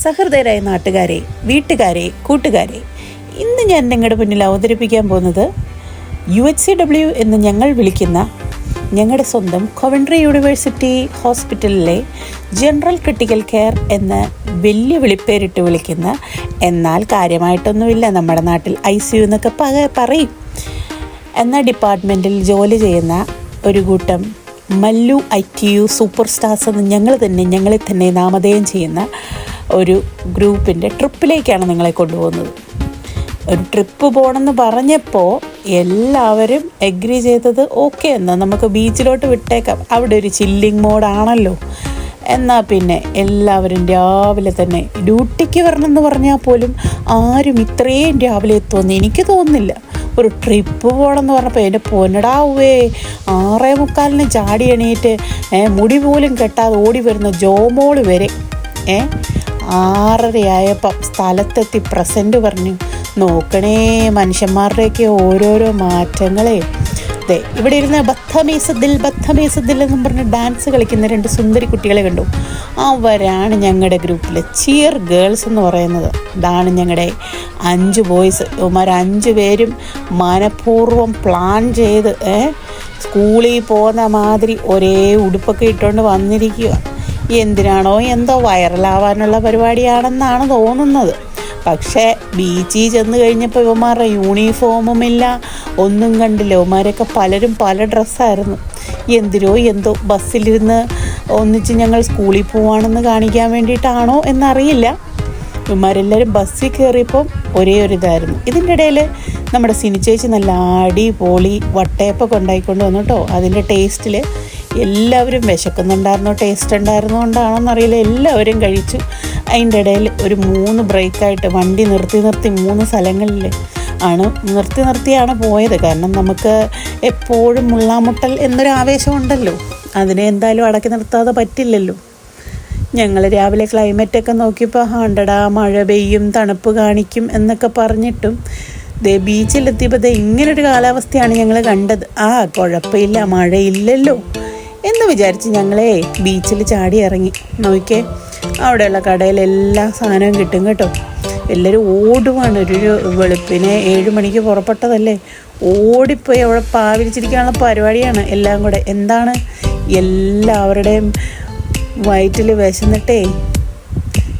സഹൃദയരായ നാട്ടുകാരെ വീട്ടുകാരെ കൂട്ടുകാരെ ഇന്ന് ഞാൻ നിങ്ങളുടെ മുന്നിൽ അവതരിപ്പിക്കാൻ പോകുന്നത് യു എച്ച് സി ഡബ്ല്യു എന്ന് ഞങ്ങൾ വിളിക്കുന്ന ഞങ്ങളുടെ സ്വന്തം കൊവൻട്രി യൂണിവേഴ്സിറ്റി ഹോസ്പിറ്റലിലെ ജനറൽ ക്രിട്ടിക്കൽ കെയർ എന്ന് വലിയ വിളിപ്പേരിട്ട് വിളിക്കുന്ന എന്നാൽ കാര്യമായിട്ടൊന്നുമില്ല നമ്മുടെ നാട്ടിൽ ഐ സി യു എന്നൊക്കെ പറയും. എന്ന ഡിപ്പാർട്ട്മെന്റിൽ ജോലി ചെയ്യുന്ന ഒരു കൂട്ടം Mallu I T U super stars എന്ന് ഞങ്ങൾ തന്നെ ഞങ്ങളെ തന്നെ നാമധേയം ചെയ്യുന്ന ഒരു ഗ്രൂപ്പിന്റെ ട്രിപ്പിലേക്കാണ് നിങ്ങളെ കൊണ്ടുപോകുന്നത്. ഒരു ട്രിപ്പ് പോകണമെന്ന് പറഞ്ഞപ്പോൾ എല്ലാവരും എഗ്രി ചെയ്തത് ഓക്കെ എന്നാൽ നമുക്ക് ബീച്ചിലോട്ട് വിട്ടേക്കാം. അവിടെ ഒരു ചില്ലിങ് മോഡാണല്ലോ എന്നാൽ പിന്നെ എല്ലാവരും രാവിലെ തന്നെ ഡ്യൂട്ടിക്ക് വരണമെന്ന് പറഞ്ഞാൽ പോലും ആരും ഇത്രയും രാവിലെ എത്തുമെന്ന് എനിക്ക് തോന്നുന്നില്ല. ഒരു ട്രിപ്പ് പോകണമെന്ന് പറഞ്ഞപ്പോൾ എന്റെ പൊന്നടാവേ ആറേ മുക്കാലിന് ചാടി എണീറ്റ് മുടി പോലും കെട്ടാതെ ഓടി വരുന്ന ജോമോൾ വരെ ഏ ആറരയായപ്പം സ്ഥലത്തെത്തി പ്രസന്റ് പറഞ്ഞു നോക്കണേ മനുഷ്യന്മാരുടെയൊക്കെ ഓരോരോ മാറ്റങ്ങളെ. അതെ ഇവിടെ ഇരുന്ന് ബദ്ധമേസദിൽ ബദ്ധമേസദിൽ എന്നും പറഞ്ഞ് ഡാൻസ് കളിക്കുന്ന രണ്ട് സുന്ദരി കുട്ടികളെ കണ്ടു. അവരാണ് ഞങ്ങളുടെ ഗ്രൂപ്പിലെ ചിയർ ഗേൾസ് എന്ന് പറയുന്നത്. ഇതാണ് ഞങ്ങളുടെ അഞ്ച് ബോയ്സ് ഇവന്മാർ അഞ്ച് പേരും മനഃപൂർവം പ്ലാൻ ചെയ്ത് സ്കൂളിൽ പോകുന്ന മാതിരി ഒരേ ഉടുപ്പൊക്കെ ഇട്ടുകൊണ്ട് വന്നിരിക്കുക എന്തിനാണോ എന്തോ വൈറലാവാനുള്ള പരിപാടിയാണെന്നാണ് തോന്നുന്നത്. പക്ഷേ ബീച്ചിൽ ചെന്ന് കഴിഞ്ഞപ്പോൾ ഇവന്മാരുടെ യൂണിഫോമുമില്ല ഒന്നും കണ്ടില്ല. ഇവന്മാരൊക്കെ പലരും പല ഡ്രസ്സായിരുന്നു എന്തിനോ എന്തോ ബസ്സിലിരുന്ന് ഒന്നിച്ച് ഞങ്ങൾ സ്കൂളിൽ പോവാണെന്ന് കാണിക്കാൻ വേണ്ടിയിട്ടാണോ എന്നറിയില്ല. ഇവന്മാരെല്ലാവരും ബസ്സിൽ കയറിയപ്പം ഒരേ ഒരു ഇതായിരുന്നു. ഇതിന്റെ ഇടയിൽ നമ്മുടെ സിനിച്ചേച്ചി നല്ല അടിപൊളി വട്ടയപ്പൊക്കെ ഉണ്ടായിക്കൊണ്ട് വന്നു കേട്ടോ. അതിന്റെ ടേസ്റ്റിൽ എല്ലാവരും വിശക്കുന്നുണ്ടായിരുന്നോ ടേസ്റ്റ് ഉണ്ടായിരുന്നോ കൊണ്ടാണോന്നറിയില്ല. എല്ലാവരും കഴിച്ചു. അതിന്റെ ഇടയിൽ ഒരു മൂന്ന് ബ്രേക്കായിട്ട് വണ്ടി നിർത്തി നിർത്തി മൂന്ന് സ്ഥലങ്ങളിൽ ആണ് നിർത്തി നിർത്തിയാണ് പോയത്. കാരണം നമുക്ക് എപ്പോഴും മുള്ളാമുട്ടൽ എന്നൊരു ആവേശമുണ്ടല്ലോ അതിനെ എന്തായാലും അടക്കി നിർത്താതെ പറ്റില്ലല്ലോ. ഞങ്ങൾ രാവിലെ ക്ലൈമറ്റൊക്കെ നോക്കിയപ്പോൾ ഹാണ്ടടാ മഴ പെയ്യും തണുപ്പ് കാണിക്കും എന്നൊക്കെ പറഞ്ഞിട്ടും ദേ ബീച്ചിലെത്തിയപ്പോൾ ഇങ്ങനൊരു കാലാവസ്ഥയാണ് ഞങ്ങൾ കണ്ടത്. ആ കുഴപ്പമില്ല മഴയില്ലല്ലോ. എന്ന് വിചാരിച്ച് ഞങ്ങളെ ബീച്ചിൽ ചാടി ഇറങ്ങി. നോക്കിയേ അവിടെയുള്ള കടയിൽ എല്ലാ സാധനവും കിട്ടും കേട്ടോ. എല്ലാവരും ഓടുവാണ്. ഒരു വെളുപ്പിനെ ഏഴ് മണിക്ക് പുറപ്പെട്ടതല്ലേ? ഓടിപ്പോയി അവിടെ പാവിരിച്ചിരിക്കാനുള്ള പരിപാടിയാണ് എല്ലാം കൂടെ. എന്താണ്? എല്ലാവരുടെയും വയറ്റിൽ വിശന്നിട്ടേ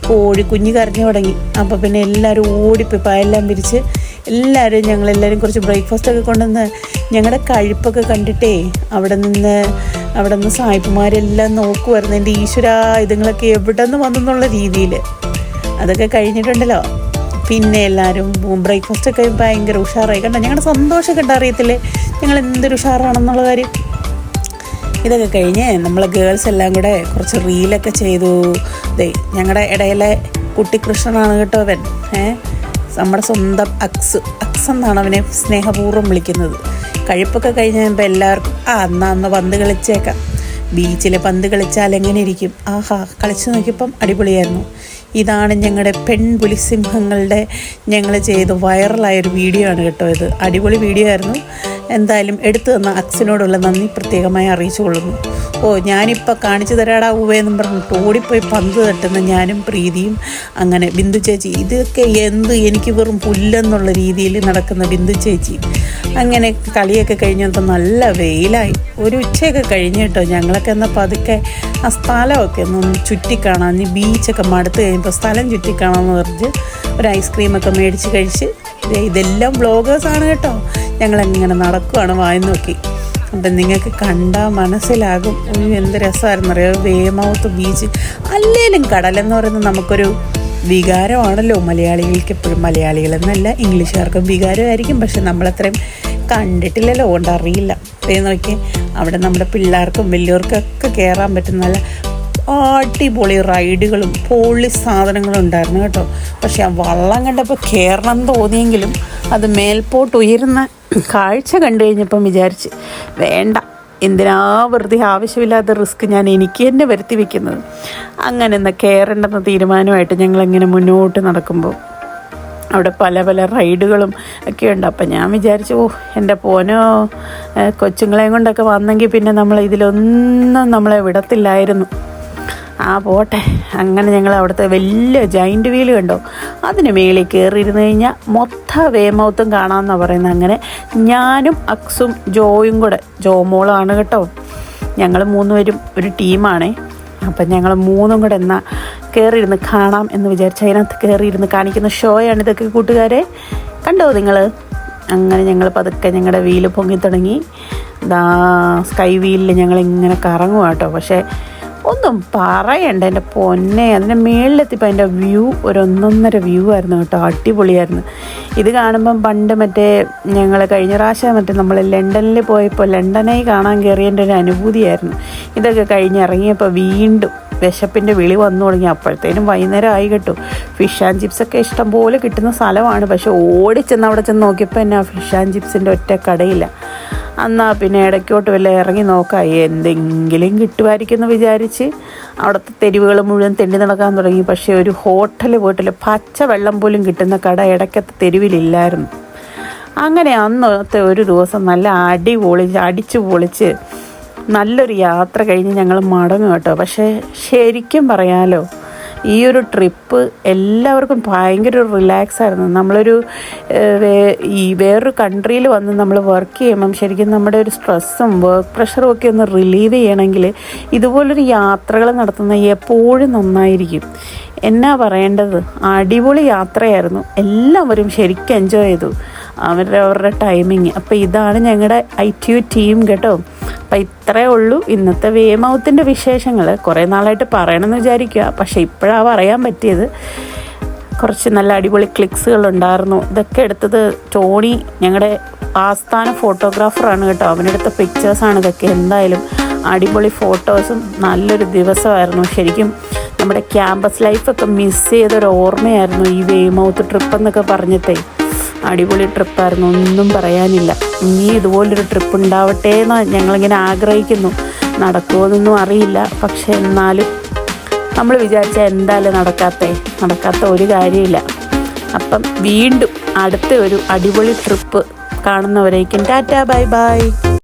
കോഴിക്കുഞ്ഞ് കരഞ്ഞു തുടങ്ങി. അപ്പോൾ പിന്നെ എല്ലാവരും ഓടിപ്പോയി പായെല്ലാം പിരിച്ച് എല്ലാവരും ഞങ്ങളെല്ലാവരും കുറച്ച് ബ്രേക്ക്ഫാസ്റ്റ് ഒക്കെ കൊണ്ടുവന്ന് ഞങ്ങളുടെ കഴിപ്പൊക്കെ കണ്ടിട്ടേ അവിടെ നിന്ന് അവിടെ നിന്ന് സായിപ്പുമാരെല്ലാം നോക്കുമായിരുന്നു എന്റെ ഈശ്വര ഇതുങ്ങളൊക്കെ എവിടെ നിന്ന് വന്നെന്നുള്ള രീതിയിൽ അതൊക്കെ കഴിഞ്ഞിട്ടുണ്ടല്ലോ. പിന്നെ എല്ലാവരും ബ്രേക്ക്ഫാസ്റ്റ് ഒക്കെ ഭയങ്കര ഉഷാറായി. കണ്ടോ? ഞങ്ങളുടെ സന്തോഷമൊക്കെ ഉണ്ട് അറിയത്തില്ലേ? ഞങ്ങൾ എന്തൊരു ഉഷാറാണെന്നുള്ള കാര്യം. ഇതൊക്കെ കഴിഞ്ഞ് നമ്മൾ ഗേൾസ് എല്ലാം കൂടെ കുറച്ച് റീലൊക്കെ ചെയ്തു. ദേ ഞങ്ങളുടെ ഇടയിലെ കുട്ടിക്കൃഷ്ണനാണ് കേട്ടോ അവൻ. ഏഹ് നമ്മുടെ സ്വന്തം അക്സ്. അക്സ് എന്നാണ് അവനെ സ്നേഹപൂർവം വിളിക്കുന്നത്. കഴിപ്പൊക്കെ കഴിഞ്ഞ് കഴിയുമ്പോൾ എല്ലാവർക്കും ആ എന്നാ അന്ന് പന്ത് കളിച്ചേക്കാം. ബീച്ചിൽ പന്ത് കളിച്ചാൽ എങ്ങനെ ഇരിക്കും? ആഹാ കളിച്ചു നോക്കിയപ്പം അടിപൊളിയായിരുന്നു. ഇതാണ് ഞങ്ങളുടെ പെൺപുലി സിംഹങ്ങളുടെ ഞങ്ങൾ ചെയ്ത് വൈറലായൊരു വീഡിയോ ആണ് കേട്ടോ ഇത്. അടിപൊളി വീഡിയോ ആയിരുന്നു. എന്തായാലും എടുത്തു തന്ന അക്സിനോടുള്ള നന്ദി പ്രത്യേകമായി അറിയിച്ചു കൊള്ളുന്നു ഓ ഞാനിപ്പോൾ കാണിച്ചു തരാടാ ഉവേന്നും പറഞ്ഞിട്ട് ഓടിപ്പോയി പന്ത് തട്ടുന്ന ഞാനും പ്രീതിയും അങ്ങനെ ബിന്ദു ചേച്ചി. ഇതൊക്കെ എന്ത്? എനിക്ക് വെറും പുല്ലെന്നുള്ള രീതിയിൽ നടക്കുന്ന ബിന്ദു ചേച്ചി. അങ്ങനെ കളിയൊക്കെ കഴിഞ്ഞപ്പോൾ നല്ല വെയിലായി. ഒരു ഉച്ചയൊക്കെ കഴിഞ്ഞിട്ടോ ഞങ്ങളൊക്കെ എന്നാൽ പതുക്കെ ആ സ്ഥലമൊക്കെ ഒന്ന് ചുറ്റിക്കാണാം ഇനി ബീച്ചൊക്കെ മടുത്ത് കഴിഞ്ഞപ്പോൾ സ്ഥലം ചുറ്റിക്കാണാമെന്ന് പറഞ്ഞ് ഒരു ഐസ്ക്രീമൊക്കെ മേടിച്ച് കഴിച്ച് ഇതെല്ലാം ബ്ലോഗേഴ്സാണ് കേട്ടോ. ഞങ്ങളെങ്ങനെ നടക്കുവാണ് വായി നോക്കി. അപ്പം നിങ്ങൾക്ക് കണ്ടാൽ മനസ്സിലാകും. എന്ത് രസമായിരുന്നു അറിയാം വേമൗത്ത് ബീച്ച് അല്ലേലും കടലെന്ന് പറയുന്നത് നമുക്കൊരു വികാരമാണല്ലോ. മലയാളികൾക്ക് എപ്പോഴും മലയാളികളെന്നല്ല ഇംഗ്ലീഷുകാർക്കും വികാരമായിരിക്കും. പക്ഷെ നമ്മളത്രയും കണ്ടിട്ടില്ലല്ലോ അതുകൊണ്ട് അറിയില്ല അതേ നോക്കി അവിടെ നമ്മുടെ പിള്ളേർക്കും വലിയവർക്കൊക്കെ കയറാൻ പറ്റുന്ന നല്ല അടിപൊളി റൈഡുകളും പൊളി സാധനങ്ങളും ഉണ്ടായിരുന്നു കേട്ടോ. പക്ഷേ ആ വള്ളം കണ്ടപ്പോൾ കയറണം തോന്നിയെങ്കിലും അത് മേൽപോട്ട് ഉയരുന്ന കാഴ്ച കണ്ടു കഴിഞ്ഞപ്പം വിചാരിച്ച് വേണ്ട എന്തിനാ വെറുതെ ആവശ്യമില്ലാത്ത റിസ്ക് ഞാൻ എനിക്ക് തന്നെ വരുത്തി വെക്കുന്നത്? അങ്ങനെ എന്താ കയറേണ്ടെന്ന തീരുമാനമായിട്ട് ഞങ്ങളിങ്ങനെ മുന്നോട്ട് നടക്കുമ്പോൾ അവിടെ പല പല റൈഡുകളും ഒക്കെ ഉണ്ട്. അപ്പം ഞാൻ വിചാരിച്ചു ഓ എന്റെ പോനോ കൊച്ചുങ്ങളെയും കൊണ്ടൊക്കെ വന്നെങ്കിൽ പിന്നെ നമ്മൾ ഇതിലൊന്നും നമ്മളെ വിടത്തില്ലായിരുന്നു. ആ പോട്ടെ. അങ്ങനെ ഞങ്ങൾ അവിടുത്തെ വലിയ ജൈന്റ് വീൽ കണ്ടോ. അതിന് മേളിൽ കയറിയിരുന്ന് കഴിഞ്ഞാൽ മൊത്ത വേമൗത്തും കാണാമെന്നാണ് പറയുന്നത്. അങ്ങനെ ഞാനും അക്സും ജോയും കൂടെ ജോമോളാണ് കേട്ടോ. ഞങ്ങൾ മൂന്നുപേരും ഒരു ടീമാണേ അപ്പം ഞങ്ങൾ മൂന്നും കൂടെ എന്നാൽ കയറിയിരുന്ന് കാണാം എന്ന് വിചാരിച്ച് അതിനകത്ത് കയറിയിരുന്ന് കാണിക്കുന്ന ഷോയാണ് ഇതൊക്കെ കൂട്ടുകാരെ. കണ്ടോ നിങ്ങൾ? അങ്ങനെ ഞങ്ങൾ പതുക്കെ ഞങ്ങളുടെ വീൽ പൊങ്ങി തുടങ്ങി. ദാ സ്കൈ വീലിൽ ഞങ്ങൾ ഇങ്ങനെ കറങ്ങുക കേട്ടോ. പക്ഷേ ഒന്നും പറയണ്ട എന്റെ പൊന്നെ. അതിന്റെ മേളിലെത്തിയപ്പോൾ അതിന്റെ വ്യൂ ഒരു ഒന്നൊന്നര വ്യൂ ആയിരുന്നു കേട്ടോ. അടിപൊളിയായിരുന്നു. ഇത് കാണുമ്പം പണ്ട് മറ്റേ ഞങ്ങൾ കഴിഞ്ഞ പ്രാവശ്യം മറ്റേ നമ്മൾ ലണ്ടനിൽ പോയപ്പോൾ ലണ്ടനായി കാണാൻ കയറിയതിന്റെ ഒരു അനുഭൂതിയായിരുന്നു. ഇതൊക്കെ കഴിഞ്ഞിറങ്ങിയപ്പോൾ വീണ്ടും വിശപ്പിന്റെ വിളി വന്നു തുടങ്ങി. അപ്പോഴത്തേനും വൈകുന്നേരം ആയി കിട്ടും. ഫിഷ് ആൻഡ് ചിപ്സൊക്കെ ഇഷ്ടം പോലെ കിട്ടുന്ന സ്ഥലമാണ്. പക്ഷേ ഓടിച്ചെന്ന് അവിടെ ചെന്ന് നോക്കിയപ്പോൾ എന്നെ ഫിഷ് ആൻഡ് ചിപ്സിന്റെ ഒറ്റ കടയില്ല. എന്നാൽ പിന്നെ ഇടയ്ക്കോട്ട് വല്ല ഇറങ്ങി നോക്കാം. എന്തെങ്കിലും കിട്ടുമായിരിക്കും എന്ന് വിചാരിച്ച് അവിടുത്തെ തെരുവുകൾ മുഴുവൻ തെണ്ടി നടക്കാൻ തുടങ്ങി. പക്ഷേ ഒരു ഹോട്ടൽ പോയിട്ടില്ല. പച്ച വെള്ളം പോലും കിട്ടുന്ന കട ഇടയ്ക്കത്തെ തെരുവിലില്ലായിരുന്നു. അങ്ങനെ അന്നത്തെ ഒരു ദിവസം നല്ല അടി പൊളിച്ച് അടിച്ചു പൊളിച്ച് നല്ലൊരു യാത്ര കഴിഞ്ഞ് ഞങ്ങൾ മടങ്ങും കേട്ടോ. പക്ഷേ ശരിക്കും പറയാലോ ഈ ഒരു ട്രിപ്പ് എല്ലാവർക്കും ഭയങ്കര ഒരു റിലാക്സ് ആയിരുന്നു. നമ്മളൊരു ഈ വേറൊരു കൺട്രിയിൽ വന്ന് നമ്മൾ വർക്ക് ചെയ്യുമ്പം ശരിക്കും നമ്മുടെ ഒരു സ്ട്രെസ്സും വർക്ക് പ്രഷറും ഒക്കെ ഒന്ന് റിലീവ് ചെയ്യണമെങ്കിൽ ഇതുപോലൊരു യാത്രകൾ നടത്തുന്ന എപ്പോഴും നന്നായിരിക്കും. എന്നാ പറയേണ്ടത്? അടിപൊളി യാത്രയായിരുന്നു. എല്ലാവരും ശരിക്കും എൻജോയ് ചെയ്തു. അവരുടെ അവരുടെ ടൈമിങ് അപ്പോൾ ഇതാണ് ഞങ്ങളുടെ ഐ ടി ടീം കേട്ടോ. അപ്പം ഇത്രേ ഉള്ളൂ. ഇന്നത്തെ വേമൗത്തിന്റെ വിശേഷങ്ങൾ കുറേ നാളായിട്ട് പറയണമെന്ന് വിചാരിക്കുക പക്ഷേ ഇപ്പോഴാണ് പറയാൻ പറ്റിയത്. കുറച്ച് നല്ല അടിപൊളി ക്ലിക്സുകൾ ഉണ്ടായിരുന്നു. ഇതൊക്കെ എടുത്തത് ടോണി ഞങ്ങളുടെ ആസ്ഥാന ഫോട്ടോഗ്രാഫറാണ് കേട്ടോ. അവനെടുത്ത പിക്ചേഴ്സാണ് ഇതൊക്കെ. എന്തായാലും അടിപൊളി ഫോട്ടോസും നല്ലൊരു ദിവസമായിരുന്നു. ശരിക്കും നമ്മുടെ ക്യാമ്പസ് ലൈഫൊക്കെ മിസ് ചെയ്തൊരു ഓർമ്മയായിരുന്നു ഈ വേമൗത്ത് ട്രിപ്പ് എന്നൊക്കെ പറഞ്ഞിട്ടേ. അടിപൊളി ട്രിപ്പായിരുന്നു. ഒന്നും പറയാനില്ല. ഇനി ഇതുപോലൊരു ട്രിപ്പ് ഉണ്ടാവട്ടെ എന്ന് ഞങ്ങളിങ്ങനെ ആഗ്രഹിക്കുന്നു. നടക്കുമോയെന്നൊന്നും അറിയില്ല. പക്ഷെ എന്നാലും നമ്മൾ വിചാരിച്ചാൽ എന്തായാലും നടക്കാത്ത. നടക്കാത്ത ഒരു കാര്യമില്ല. അപ്പം വീണ്ടും അടുത്ത ഒരു അടിപൊളി ട്രിപ്പ് കാണുന്നവരേക്കും ടാറ്റാ ബൈ ബൈ.